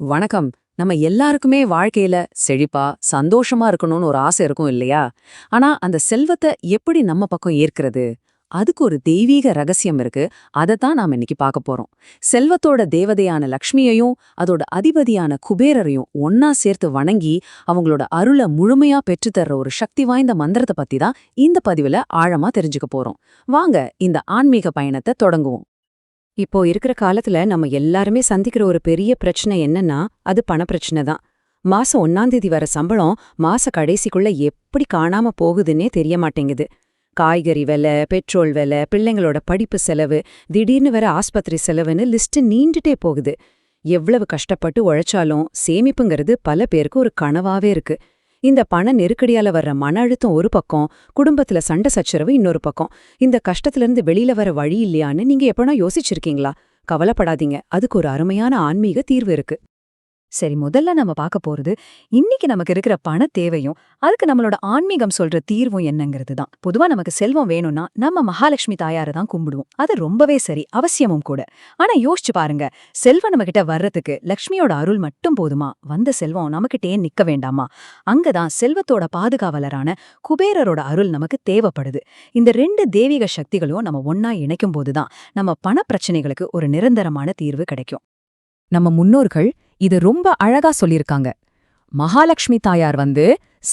வணக்கம். நம்ம எல்லாருக்குமே வாழ்க்கையில செழிப்பா சந்தோஷமா இருக்கணும்னு ஒரு ஆசை இருக்கும் இல்லையா? ஆனா அந்த செல்வத்தை எப்படி நம்ம பக்கம் ஏற்கிறது அதுக்கு ஒரு தெய்வீக ரகசியம் இருக்கு. அதைத்தான் நாம இன்னைக்கு பார்க்க போறோம். செல்வத்தோட தேவதையான லக்ஷ்மியையும் அதோட அதிபதியான குபேரரையும் ஒன்னா சேர்த்து வணங்கி அவங்களோட அருளை முழுமையா பெற்றுத்தர்ற ஒரு சக்தி வாய்ந்த மந்திரத்தை பத்தி தான் இந்த பதிவுல ஆழமா தெரிஞ்சுக்க போறோம். வாங்க இந்த ஆன்மீக பயணத்தை தொடங்குவோம். இப்போ இருக்கிற காலத்துல நம்ம எல்லாருமே சந்திக்கிற ஒரு பெரிய பிரச்சனை என்னன்னா அது பணப்பிரச்சனை தான். மாசம் ஒன்னாம் தேதி வர சம்பளம் மாச கடைசிக்குள்ள எப்படி காணாம போகுதுன்னே தெரிய மாட்டேங்குது. காய்கறி விலை பெட்ரோல் விலை பிள்ளைங்களோட படிப்பு செலவு திடீர்னு வர ஆஸ்பத்திரி செலவுன்னு லிஸ்ட் நீண்டுட்டே போகுது. எவ்வளவு கஷ்டப்பட்டு உழைச்சாலும் சேமிப்புங்கிறது பல பேருக்கு ஒரு கனவாவே இருக்கு. இந்த பண நெருக்கடியால வர்ற மன அழுத்தம் ஒரு பக்கம் குடும்பத்துல சண்டை சச்சரவு இன்னொரு பக்கம். இந்த கஷ்டத்துல இருந்து வெளியில வர வழி இல்லையான்னு நீங்க எப்பனா யோசிச்சிருக்கீங்களா? கவலைப்படாதீங்க. அதுக்கு ஒரு அருமையான ஆன்மீக தீர்வு இருக்கு. சரி முதல்ல நம்ம பார்க்க போறது இன்னைக்கு நமக்கு இருக்கிற பண தேவையும் அதுக்கு நம்மளோட ஆன்மீகம் சொல்ற தீர்வும் என்னங்கிறது தான் பொதுவா நமக்கு செல்வம் வேணும்னா நம்ம மகாலட்சுமி தாயாரை தான் கும்பிடுவோம். அது ரொம்பவே சரி அவசியமும் கூட. ஆனா யோசிச்சு பாருங்க செல்வம் நம்ம கிட்ட வர்றதுக்கு லக்ஷ்மியோட அருள் மட்டும் போதுமா? வந்த செல்வம் நமக்கிட்டே நிக்க வேண்டாமா? அங்கதான் செல்வத்தோட பாதுகாவலரான குபேரரோட அருள் நமக்கு தேவைப்படுது. இந்த ரெண்டு தெய்வீக சக்திகளும் நம்ம ஒன்னா இணைக்கும் போதுதான் நம்ம பண பிரச்சனைகளுக்கு ஒரு நிரந்தரமான தீர்வு கிடைக்கும். நம்ம முன்னோர்கள் இது ரொம்ப அழகா சொல்லிருக்காங்க மகாலட்சுமி தாயார் வந்து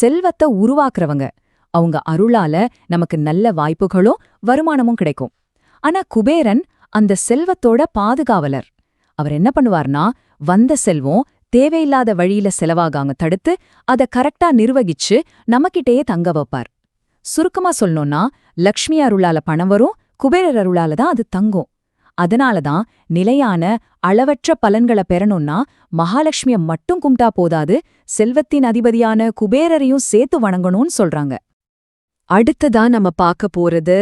செல்வத்தை உருவாக்குறவங்க. அவங்க அருளால நமக்கு நல்ல வாய்ப்புகளும் வருமானமும் கிடைக்கும். ஆனா குபேரன் அந்த செல்வத்தோட பாதுகாவலர். அவர் என்ன பண்ணுவார்னா வந்த செல்வம் தேவையில்லாத வழியில செலவாகாம தடுத்து அத கரெக்டா நிர்வகிச்சு நமக்கிட்டேயே தங்க வைப்பார். சுருக்கமா சொல்லணும்னா லக்ஷ்மி அருளால பணம் வரும் குபேரர் அருளால தான் அது தங்கும். அதனால தான் நிலையான அளவற்ற பலன்களை பெறணும்னா மகாலட்சுமிய மட்டும் கும்பிட்டா போதாது செல்வத்தின் அதிபதியான குபேரரையும் சேர்த்து வணங்கணும்னு சொல்றாங்க. அடுத்ததா நம்ம பார்க்க போறது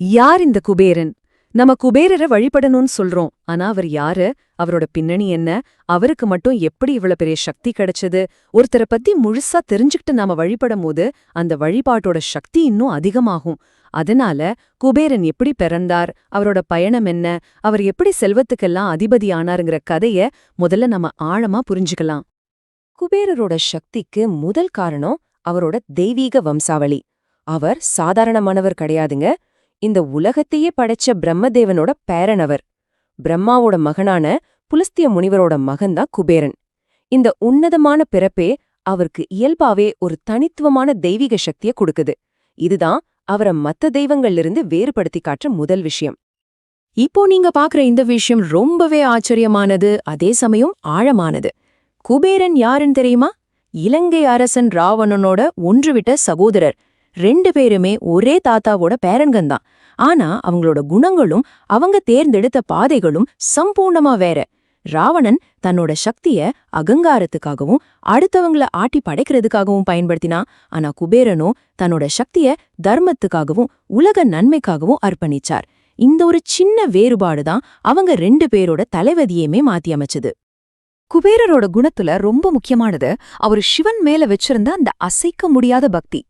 யார் இந்த குபேரன்? நம்ம குபேரரை வழிபடணும்னு சொல்றோம். ஆனா அவர் யாரு? அவரோட பின்னணி என்ன? அவருக்கு மட்டும் எப்படி இவ்வளவு பெரிய சக்தி கிடைச்சது? ஒருத்தரை பத்தி முழுசா தெரிஞ்சுக்கிட்டு நாம வழிபடும் போது அந்த வழிபாட்டோட சக்தி இன்னும் அதிகமாகும். அதனால குபேரன் எப்படி பிறந்தார்? அவரோட பயணம் என்ன? அவர் எப்படி செல்வத்துக்கெல்லாம் அதிபதி ஆனாருங்கிற கதைய முதல்ல நம்ம ஆழமா புரிஞ்சுக்கலாம். குபேரரோட சக்திக்கு முதல் காரணம் அவரோட தெய்வீக வம்சாவளி. அவர் சாதாரணமானவர் கிடையாதுங்க. இந்த உலகத்தையே படைச்ச பிரம்மதேவனோட பேரனவர் பிரம்மாவோட மகனான புலஸ்திய முனிவரோட மகன்தான் குபேரன். இந்த உன்னதமான பிறப்பே அவருக்கு இயல்பாவே ஒரு தனித்துவமான தெய்வீக சக்திய கொடுக்குது. இதுதான் அவரை மத்த தெய்வங்கள்லிருந்து வேறுபடுத்தி காட்டுற முதல் விஷயம். இப்போ நீங்க பாக்குற இந்த விஷயம் ரொம்பவே ஆச்சரியமானது அதே சமயம் ஆழமானது. குபேரன் யாருன்னு தெரியுமா? இலங்கை அரசன் ராவணனோட ஒன்றுவிட்ட சகோதரர் ரெண்டு பேருமே ஒரே தாத்தாவோட பேரன்கந்தான் ஆனா அவங்களோட குணங்களும் அவங்க தேர்ந்தெடுத்த பாதைகளும் சம்பூர்ணமா வேற. ராவணன் தன்னோட சக்திய அகங்காரத்துக்காகவும் அடுத்தவங்கள ஆட்டி படைக்கிறதுக்காகவும் பயன்படுத்தினா ஆனா குபேரனோ தன்னோட சக்திய தர்மத்துக்காகவும் உலக நன்மைக்காகவும் அர்ப்பணிச்சார். இந்த ஒரு சின்ன வேறுபாடுதான் அவங்க ரெண்டு பேரோட தலைவதியுமே மாத்தி அமைச்சது. குபேரரோட குணத்துல ரொம்ப முக்கியமானது அவர் சிவன் மேல வச்சிருந்த அந்த அசைக்க முடியாத பக்தி.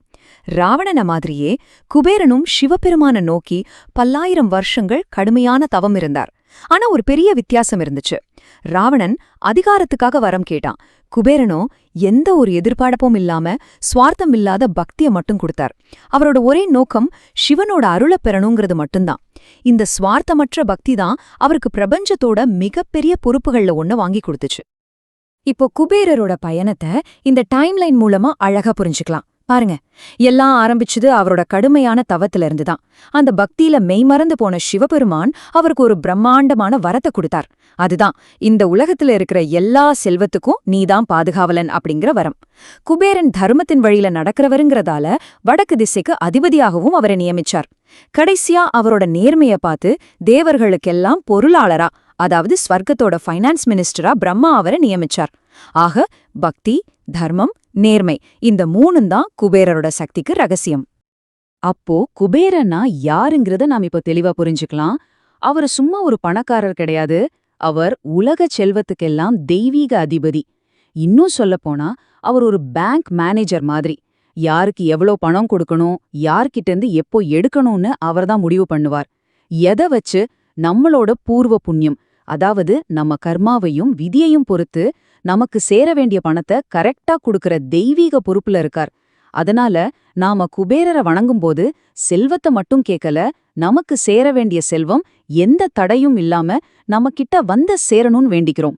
ராவணன மாதிரியே குபேரனும் சிவபெருமான நோக்கி பல்லாயிரம் வருஷங்கள் கடுமையான தவம் இருந்தார். ஆனா ஒரு பெரிய வித்தியாசம் இருந்துச்சு. ராவணன் அதிகாரத்துக்காக வரம் கேட்டான். குபேரனோ எந்த ஒரு எதிர்பார்ப்பும் இல்லாம சுவார்த்தம் இல்லாத பக்திய மட்டும் கொடுத்தார். அவரோட ஒரே நோக்கம் சிவனோட அருள பெறணுங்கிறது மட்டும்தான். இந்த சுவார்த்தமற்ற பக்தி தான் அவருக்கு பிரபஞ்சத்தோட மிகப்பெரிய பொறுப்புகள்ல ஒண்ணு வாங்கி கொடுத்துச்சு. இப்போ குபேரரோட பயணத்தை இந்த டைம்லைன் மூலமா அழகா புரிஞ்சுக்கலாம். பாருங்க எல்லாம் ஆரம்பிச்சது அவரோட கடுமையான தவத்துல இருந்துதான் அந்த பக்தியில மெய்மறந்து போன சிவபெருமான் அவருக்கு ஒரு பிரம்மாண்டமான வரத்தை கொடுத்தார். அதுதான் இந்த உலகத்துல இருக்கிற எல்லா செல்வத்துக்கும் நீதான் பாதுகாவலன் அப்படிங்கிற வரம். குபேரன் தர்மத்தின் வழியில நடக்கிறவருங்கிறதால வடக்கு திசைக்கு அதிபதியாகவும் அவரை நியமிச்சார். கடைசியா அவரோட நேர்மைய பார்த்து தேவர்களுக்கெல்லாம் பொருளாளரா அதாவது ஸ்வர்க்கத்தோட ஃபைனான்ஸ் மினிஸ்டரா பிரம்மா அவரை நியமிச்சார். ஆக பக்தி தர்மம் நேர்மை. இந்த மூணும் தான் குபேரரோட சக்திக்கு ரகசியம். அப்போ குபேரன்னா யாருங்கிறத நாம் இப்போ தெளிவா புரிஞ்சுக்கலாம். அவர் சும்மா ஒரு பணக்காரர் கிடையாது. அவர் உலக செல்வத்துக்கெல்லாம் தெய்வீக அதிபதி. இன்னும் சொல்லப்போனா அவர் ஒரு பேங்க் மேனேஜர் மாதிரி. யாருக்கு எவ்வளோ பணம் கொடுக்கணும் யார்கிட்ட இருந்து எப்போ எடுக்கணும்னு அவர்தான் முடிவு பண்ணுவார். எதை வச்சு? நம்மளோட பூர்வ புண்ணியம். அதாவது நம்ம கர்மாவையும் விதியையும் பொறுத்து நமக்கு சேர வேண்டிய பணத்தை கரெக்டா கொடுக்கற தெய்வீக பொறுப்புல இருக்கார். அதனால நாம குபேரரை வணங்கும்போது செல்வத்தை மட்டும் கேட்கல நமக்கு சேர வேண்டிய செல்வம் எந்த தடையும் இல்லாம நம்ம கிட்ட வந்து சேரணும்னு வேண்டிக்கிறோம்.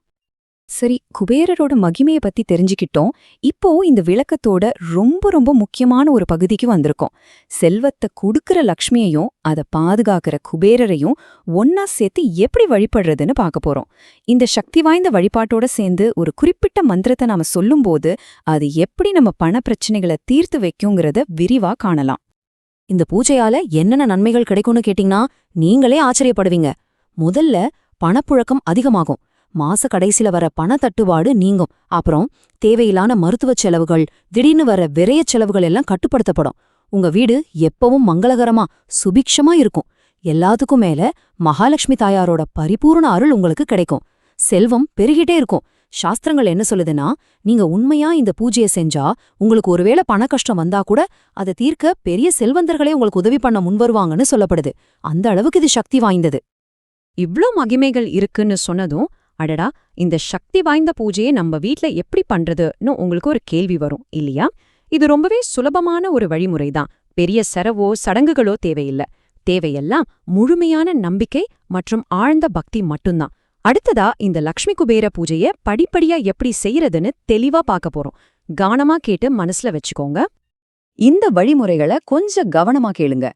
சரி குபேரரோட மகிமைய பத்தி தெரிஞ்சுக்கிட்டோம். இப்போ இந்த விளக்கத்தோட ரொம்ப ரொம்ப முக்கியமான ஒரு பகுதிக்கு வந்திருக்கோம். செல்வத்தை கொடுக்கற லக்ஷ்மியையும் அதை பாதுகாக்கிற குபேரரையும் ஒன்னா சேர்த்து எப்படி வழிபடுறதுன்னு பார்க்க போறோம். இந்த சக்தி வாய்ந்த வழிபாட்டோட சேர்ந்து ஒரு குறிப்பிட்ட மந்திரத்தை நாம சொல்லும்போது அது எப்படி நம்ம பண பிரச்சனைகளை தீர்த்து வைக்குங்கிறத விரிவா காணலாம். இந்த பூஜையால என்னென்ன நன்மைகள் கிடைக்கும்னு கேட்டீங்கன்னா நீங்களே ஆச்சரியப்படுவீங்க. முதல்ல பணப்புழக்கம் அதிகமாகும். மாச கடைசில வர பணத்தட்டுப்பாடு நீங்கும். அப்புறம் தேவையில்லான மருத்துவச் செலவுகள் திடீர்னு வர விரயச் செலவுகள் எல்லாம் கட்டுப்படுத்தப்படும். உங்க வீடு எப்பவும் மங்களகரமா சுபிக்ஷமா இருக்கும். எல்லாத்துக்கும் மேல மகாலட்சுமி தாயாரோட பரிபூர்ண அருள் உங்களுக்கு கிடைக்கும். செல்வம் பெருகிட்டே இருக்கும். சாஸ்திரங்கள் என்ன சொல்லுதுன்னா நீங்க உண்மையா இந்த பூஜையை செஞ்சா உங்களுக்கு ஒருவேளை பண கஷ்டம் வந்தா கூட அதை தீர்க்க பெரிய செல்வந்தர்களே உங்களுக்கு உதவி பண்ண முன்வருவாங்கன்னு சொல்லப்படுது. அந்த அளவுக்கு இது சக்தி வாய்ந்தது. இவ்ளோ மகிமைகள் இருக்குன்னு சொன்னதும் அடடா இந்த சக்தி வாய்ந்த பூஜையை நம்ம வீட்ல எப்படி பண்றதுன்னு உங்களுக்கு ஒரு கேள்வி வரும் இல்லையா? இது ரொம்பவே சுலபமான ஒரு வழிமுறைதான். பெரிய செரவோ சடங்குகளோ தேவையில்ல. தேவையெல்லாம் முழுமையான நம்பிக்கை மற்றும் ஆழ்ந்த பக்தி மட்டும்தான். அடுத்ததா இந்த லக்ஷ்மி குபேர பூஜைய படிப்படியா எப்படி செய்யறதுன்னு தெளிவா பார்க்க போறோம். கவனமா கேட்டு மனசுல வச்சுக்கோங்க. இந்த வழிமுறைகளை கொஞ்சம் கவனமா கேளுங்க.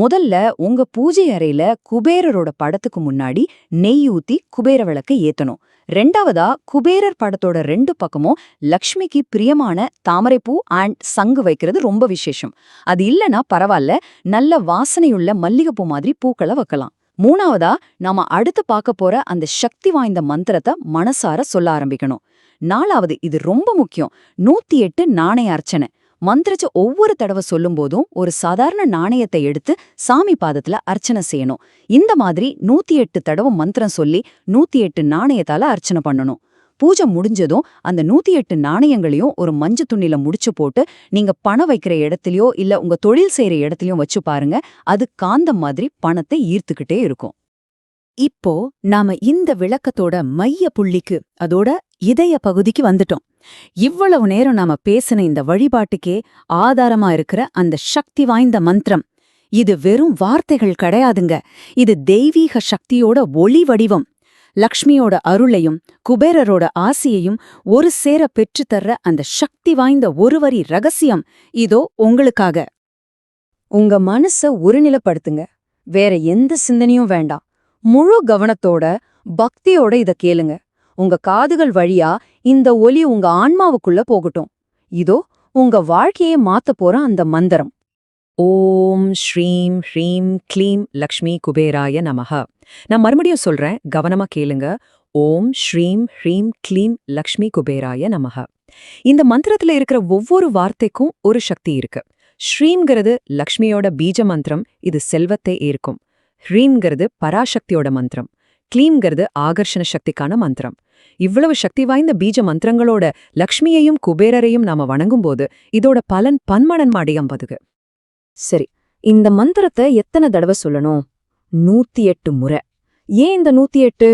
முதல்ல உங்க பூஜை அறையில குபேரரோட படத்துக்கு முன்னாடி நெய் ஊத்தி குபேர விளக்க ஏத்தணும். ரெண்டாவதா குபேரர் படத்தோட ரெண்டு பக்கமும் லக்ஷ்மிக்கு பிரியமான தாமரைப்பூ அண்ட் சங்கு வைக்கிறது ரொம்ப விசேஷம். அது இல்லனா பரவாயில்ல நல்ல வாசனையுள்ள மல்லிகைப்பூ மாதிரி பூக்களை வைக்கலாம். மூணாவதா நாம அடுத்து பார்க்க போற அந்த சக்தி வாய்ந்த மந்திரத்தை மனசார சொல்ல ஆரம்பிக்கணும். நாலாவது இது ரொம்ப முக்கியம் நூத்தி எட்டு நாணய அர்ச்சனை. மந்திரிச்சு ஒவ்வொரு தடவை சொல்லும்போதும் ஒரு சாதாரண நாணயத்தை எடுத்து சாமி பாதத்துல அர்ச்சனை செய்யணும். இந்த மாதிரி நூத்தி எட்டு தடவை மந்திரம் சொல்லி நூத்தி எட்டு நாணயத்தால அர்ச்சனை பண்ணணும். பூஜை முடிஞ்சதும் அந்த நூத்தி எட்டு நாணயங்களையும் ஒரு மஞ்ச துணியில முடிச்சு போட்டு நீங்க பணம் வைக்கிற இடத்துலயோ இல்ல உங்க தொழில் செய்யற இடத்துலயும் வச்சு பாருங்க. அது காந்தம் மாதிரி பணத்தை ஈர்த்துக்கிட்டே இருக்கும். இப்போ நாம இந்த விளக்கத்தோட மைய புள்ளிக்கு அதோட இதய பகுதிக்கு வந்துட்டோம். இவ்வளவு நேரம் நாம பேசின இந்த வழிபாட்டுக்கே ஆதாரமா இருக்கிற அந்த சக்தி வாய்ந்த மந்திரம். இது வெறும் வார்த்தைகள் கிடையாதுங்க. இது தெய்வீக சக்தியோட ஒளி வடிவம். லக்ஷ்மியோட அருளையும் குபேரரோட ஆசியையும் ஒரு சேர பெற்றுத்தர்ற அந்த சக்தி வாய்ந்த ஒருவரி ரகசியம். இதோ உங்களுக்காக. உங்க மனச ஒருநிலைப்படுத்துங்க. வேற எந்த சிந்தனையும் வேண்டாம். முழு கவனத்தோட பக்தியோட இத கேளுங்க. உங்க காதுகள் வழியா இந்த ஒலி உங்க ஆன்மாவுக்குள்ள போகட்டும். இதோ உங்க வாழ்க்கையே மாத்த போற அந்த மந்திரம். ஓம் ஸ்ரீம் ஹ்ரீம் க்ளீம் லக்ஷ்மி குபேராய நமஹ. நான் மறுபடியும் சொல்றேன் கவனமா கேளுங்க. ஓம் ஸ்ரீம் ஹ்ரீம் க்ளீம் லக்ஷ்மி குபேராய நமஹ. இந்த மந்திரத்துல இருக்கிற ஒவ்வொரு வார்த்தைக்கும் ஒரு சக்தி இருக்கு. ஸ்ரீம்ங்கிறது லக்ஷ்மியோட பீஜ மந்திரம் இது செல்வத்தை ஏற்கும் ஹ்ரீம்ங்கிறது பராசக்தியோட மந்திரம். கிளீம்ங்கிறது ஆகர்ஷண சக்திக்கான மந்திரம். இவ்வளவு சக்தி வாய்ந்த பீஜ மந்திரங்களோட லக்ஷ்மியையும் குபேரரையும் நாம வணங்கும்போது இதோட பலன் பன்மடன்மா அடியம்பதுகு சரி இந்த மந்திரத்தை எத்தனை தடவை சொல்லணும்? நூத்தி எட்டு முறை. ஏன் இந்த நூத்தி எட்டு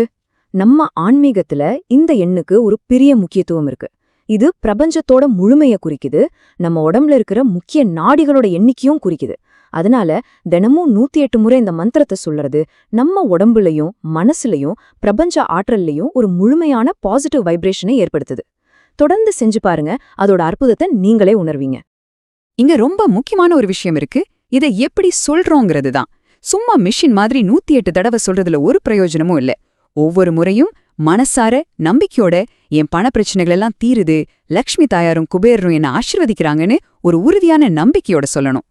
நம்ம ஆன்மீகத்துல இந்த எண்ணுக்கு ஒரு பெரிய முக்கியத்துவம் இருக்கு. இது பிரபஞ்சத்தோட முழுமைய குறிக்குது நம்ம உடம்புல இருக்கிற முக்கிய நாடிகளோட எண்ணிக்கையும் குறிக்குது. அதனால தினமும் நூத்தி எட்டு முறை இந்த மந்திரத்தை சொல்றது நம்ம உடம்புலயும் மனசுலயும் பிரபஞ்ச ஆற்றல்லையும் ஒரு முழுமையான பாசிட்டிவ் வைப்ரேஷனை ஏற்படுத்துது. தொடர்ந்து செஞ்சு பாருங்க அதோட அற்புதத்தை நீங்களே உணர்வீங்க. இங்க ரொம்ப முக்கியமான ஒரு விஷயம் இருக்கு. இதை எப்படி சொல்றோங்கிறது தான். சும்மா மிஷின் மாதிரி நூத்தி எட்டு தடவை சொல்றதுல ஒரு பிரயோஜனமும் இல்ல. ஒவ்வொரு முறையும் மனசார நம்பிக்கையோட என் பண பிரச்சனைகள் எல்லாம் தீருது லக்ஷ்மி தாயாரும் குபேரரும் என்ன ஆசிர்வதிக்கிறாங்கன்னு ஒரு உறுதியான நம்பிக்கையோட சொல்லணும்.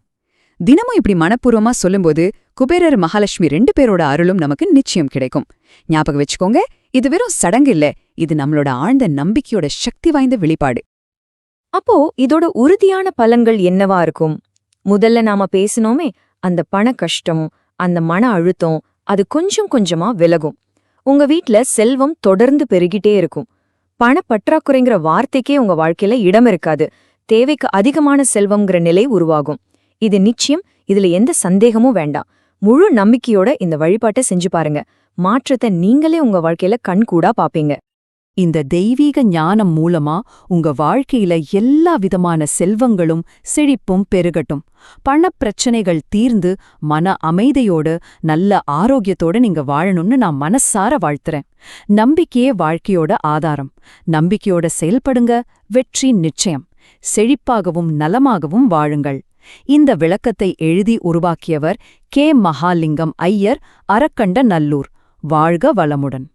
தினமும் இப்படி மனப்பூர்வமா சொல்லும்போது குபேரர் மகாலட்சுமி ரெண்டு பேரோட அருளும் நமக்கு நிச்சயம் கிடைக்கும். ஞாபகம் வச்சுக்கோங்க இது வெறும் சடங்கு இல்ல இது நம்மளோட ஆழ்ந்த நம்பிக்கையோட சக்தி வாய்ந்த வெளிப்பாடு. அப்போ இதோட உறுதியான பலன்கள் என்னவா இருக்கும்? முதல்ல நாம பேசினோமே அந்த பண கஷ்டம் அந்த மன அழுத்தம் அது கொஞ்சம் கொஞ்சமா விலகும். உங்க வீட்ல செல்வம் தொடர்ந்து பெருகிட்டே இருக்கும். பண பற்றாக்குறைங்கிற வார்த்தைக்கே உங்க வாழ்க்கையில இடம் இருக்காது. தேவைக்கு அதிகமான செல்வம்ங்கிற நிலை உருவாகும். இது நிச்சயம் இதுல எந்த சந்தேகமும் வேண்டாம். முழு நம்பிக்கையோட இந்த வழிபாட்டை செஞ்சு பாருங்க. மாற்றத்தை நீங்களே உங்க வாழ்க்கையில கண்கூடா பாப்பீங்க. இந்த தெய்வீக ஞானம் மூலமா உங்க வாழ்க்கையில எல்லா விதமான செல்வங்களும் செழிப்பும் பெருகட்டும். பணப் பிரச்சனைகள் தீர்ந்து மன அமைதியோடு நல்ல ஆரோக்கியத்தோட நீங்க வாழணும்னு நான் மனசார வாழ்த்துறேன். நம்பிக்கையே வாழ்க்கையோட ஆதாரம். நம்பிக்கையோட செயல்படுங்க. வெற்றி நிச்சயம். செழிப்பாகவும் நலமாகவும் வாழுங்கள். இந்த விளக்கத்தை எழுதி உருவாக்கியவர் கே. மகாலிங்கம் ஐயர் அரக்கண்ட நல்லூர். வாழ்க வளமுடன்.